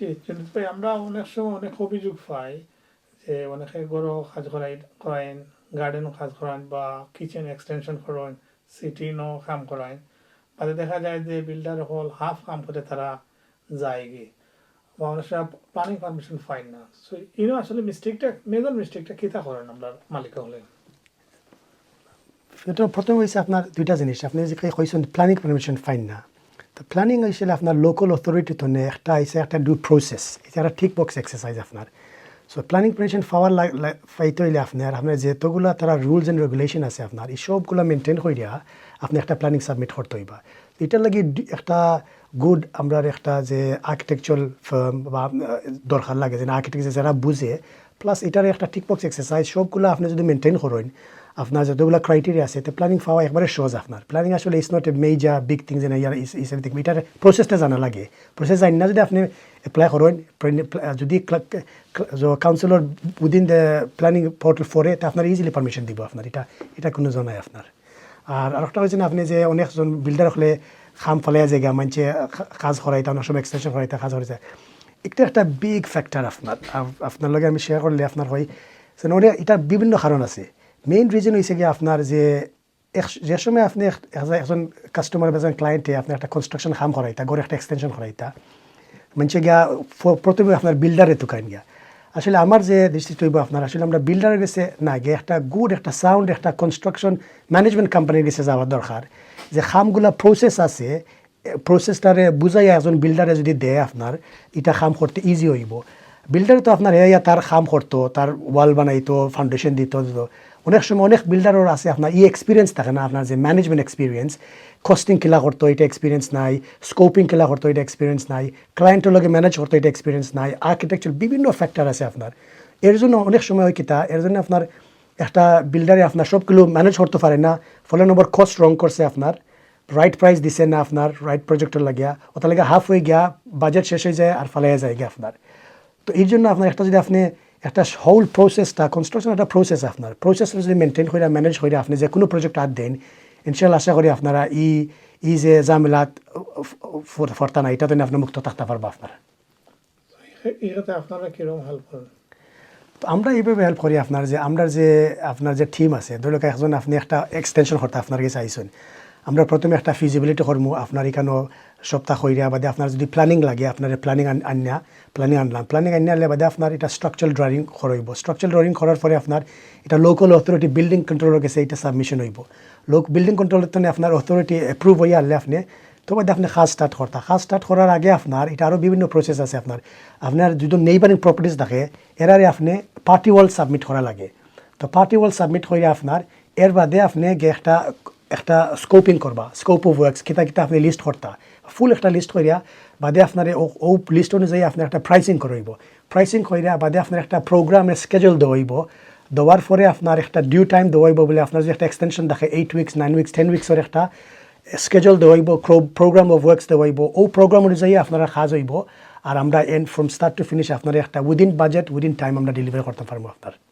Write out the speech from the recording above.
ভাই আমরা অনেক সময় অনেক অভিযোগ পাই যে অনেকে গরো কাজ করাই, করাইন গার্ডেনও কাজ করান বা কিচেন এক্সটেনশন করেন সিটিনও কাম করাইন। তাতে দেখা যায় যে বিল্ডার হল হাফ কাম করে তারা যায় গিয়ে। বা অনেক সময় প্ল্যানিং পারমিশন পাই না। সো ইনো আসলে মিস্টেকটা মেজর মিস্টেকটা কিতা করেন আমরা মালিক হলেন এটা প্রথম হয়েছে আপনার দুইটা জিনিস। আপনি যে কইছেন প্ল্যানিং পারমিশন ফাইন না। তো প্ল্যানিং হয়েছিল আপনার লোকাল অথরিটি তো একটা আইসে একটা ডু প্রসেস এটা একটা ঠিক বক্স এক্সারসাইজ আপনার সো প্ল্যানিং পারমিশন পাওয়ার পাইতে হইলে আপনার আপনার যেতগুলো তারা রুলস অ্যান্ড রেগুলেশন আছে আপনার এই সবগুলো মেনটেন করিয়া আপনি একটা প্ল্যানিং সাবমিট করতে হইবা এটার লাগি একটা গুড আমরা একটা যে আর্কিটেকচারাল ফার্ম বা দরকার লাগে যে আর্কিটেকচার যারা বুঝে প্লাস এটার একটা ঠিক বক্স এক্সারসাইজ সবগুলো আপনি যদি মেনটেন করেন আপনার যতগুলো ক্রাইটেরিয়া আছে, তো প্ল্যানিং পাওয়া একবারে সহজ আপনার। প্ল্যানিং আসলে is not a major big things and here is is এটার প্রসেসটা জানা লাগে। প্রসেস জানি না, যদি আপনি এপ্লাই করেন যদি councillor within the planning portal ফরে তা আপনার ইজিলি পারমিশন দিব আপনার। এটা এটা কোনো জনাই আপনার। আর আরেকটা হচ্ছে না, আপনি যে অনেকজন বিল্ডার হলে খাম ফেলাই জায়গা মানছে কাজ করাইতে অনেক সময় এক্সটেনশন করাইতে, কাজ করাইতে। একটা একটা বিগ ফ্যাক্টর আপনার। আপ- আপনার লগে আমি শেয়ার করলে আপনার হয় যে ওটা এটার বিভিন্ন কারণ আছে। মেইন রিজন হয়েছে কি আপনার যে যে সময় আপনি একজন কাস্টমার বা একজন ক্লায়েন্টে আপনি একটা কনস্ট্রাকশন কাম করাইতা, গড়ে একটা এক্সটেনশন করাইতা মানে গিয়া প্রথমে আপনার বিল্ডারে তুকাইন গিয়া। আসলে আমার যে দৃষ্টিতে হইব আপনার, আসলে আমরা বিল্ডারের গেছে না গিয়ে একটা গুড একটা সাউন্ড একটা কনস্ট্রাকশন ম্যানেজমেন্ট কোম্পানির গেছে যাওয়ার দরকার। যে খামগুলা প্রসেস আছে প্রসেসটারে বুঝাইয়া একজন বিল্ডারে যদি দেয় আপনার, এটা খাম করতে ইজি হইব। বিল্ডার তো আপনার এয়া তার খাম করতো, তার ওয়াল বানাইতো ফাউন্ডেশন দিত। অনেক সময় অনেক বিল্ডারও আছে আপনার ই এক্সপিরিয়েন্স থাকে না আপনার যে ম্যানেজমেন্ট এক্সপিরিয়েন্স কস্টিং খেলা করতো এটা এক্সপিরিয়েন্স নাই স্কোপিং খেলা করতো এটা এক্সপিরিয়েন্স নাই ক্লায়েন্টের লগে ম্যানেজ করতো এটা এক্সপিরিয়েন্স নাই আর্কিটেকচার বিভিন্ন ফ্যাক্টর আছে আপনার এর জন্য অনেক সময় হয় কিতা এর জন্য আপনার একটা বিল্ডারে আপনার সবগুলো ম্যানেজ করতে পারে না, ফলে নম্বর কস্ট রং করছে আপনার রাইট প্রাইস দিছে না আপনার রাইট প্রজেক্টর লাগিয়া ওটা লাগে হাফ হয়ে গিয়া বাজেট শেষ হয়ে যায় আর ফালাইয়া যায় গিয়া আপনার তো এর জন্য আপনার একটা যদি আপনি একটা হোল প্রসেসটা কনস্ট্রাকশন একটা প্রসেস আপনার। প্রসেসটা যদি মেনটেন করে ম্যানেজ করে আপনি যে কোনো প্রজেক্ট আর দেন ইনশাল্লাহ আশা করি আপনারা ই ই যে জামেলাত ফরতা না এটা তো আপনি মুক্ত থাকতে পারব আপনারা। এটাতে আপনারা কীরকম হেল্প করেন? আমরা এইভাবে হেল্প করি আপনার যে আমরা যে আপনার যে টিম আছে ধরো একজন আপনি একটা এক্সটেনশন করতে আপনার কাছে আইসুন। আমরা প্রথমে একটা ফিজিবিলিটি করব আপনার এখানেও সপ্তাহ কইরা বাদে আপনার যদি প্ল্যানিং লাগে, আপনার প্ল্যানিং আনিয়া প্ল্যানিং আনলাম। প্ল্যানিং আনিয়া বাদে আপনার এটা স্ট্রাকচারাল ড্রয়িং করাইব স্ট্রাকচারাল ড্রয়িং করার পরে আপনার এটা লোকাল অথরিটি বিল্ডিং কন্ট্রোলের কাছে এটা সাবমিশন হইব। লোক বিল্ডিং কন্ট্রোলের তো আপনার অথরিটি অ্যাপ্রুভ হইয়া আনলে আপনি, তো বাদে আপনি কাজ স্টার্ট করতা কাজ স্টার্ট করার আগে আপনার এটা আরও বিভিন্ন প্রসেস আছে আপনার। আপনার যদি নেইবারিং প্রপার্টিস থাকে এরারে আপনি পার্টি ওয়াল সাবমিট করা লাগে। তো পার্টি ওয়াল সাবমিট করে আপনার এর বাদে আপনি একটা একটা স্কোপিং করবা স্কোপ অফ ওয়ার্কস কিতা কিতা আপনি লিস্ট করতা ফুল একটা লিস্ট করিয়া বাদে আপনার ও- লিস্ট অনুযায়ী আপনার একটা প্রাইসিং করইব প্রাইসিং করিয়া বাদে আপনার একটা প্রোগ্রামের স্কেজুল দেওয়াইব দেওয়ার পরে আপনার একটা ডিউ টাইম দেওয়াইব বলে আপনার যে একটা এক্সটেনশন দেখে eight weeks nine weeks ten উইকসের একটা স্কেজুল দেওয়াইব প্রোগ্রাম অফ ওয়ার্কস দেওয়াইব ও প্রোগ্রাম অনুযায়ী আপনারা কাজ হইব। আর আমরা and from start to finish আপনার একটা উইদিন বাজেট উইদিন টাইম আমরা ডেলিভারি করতে পারব আপনার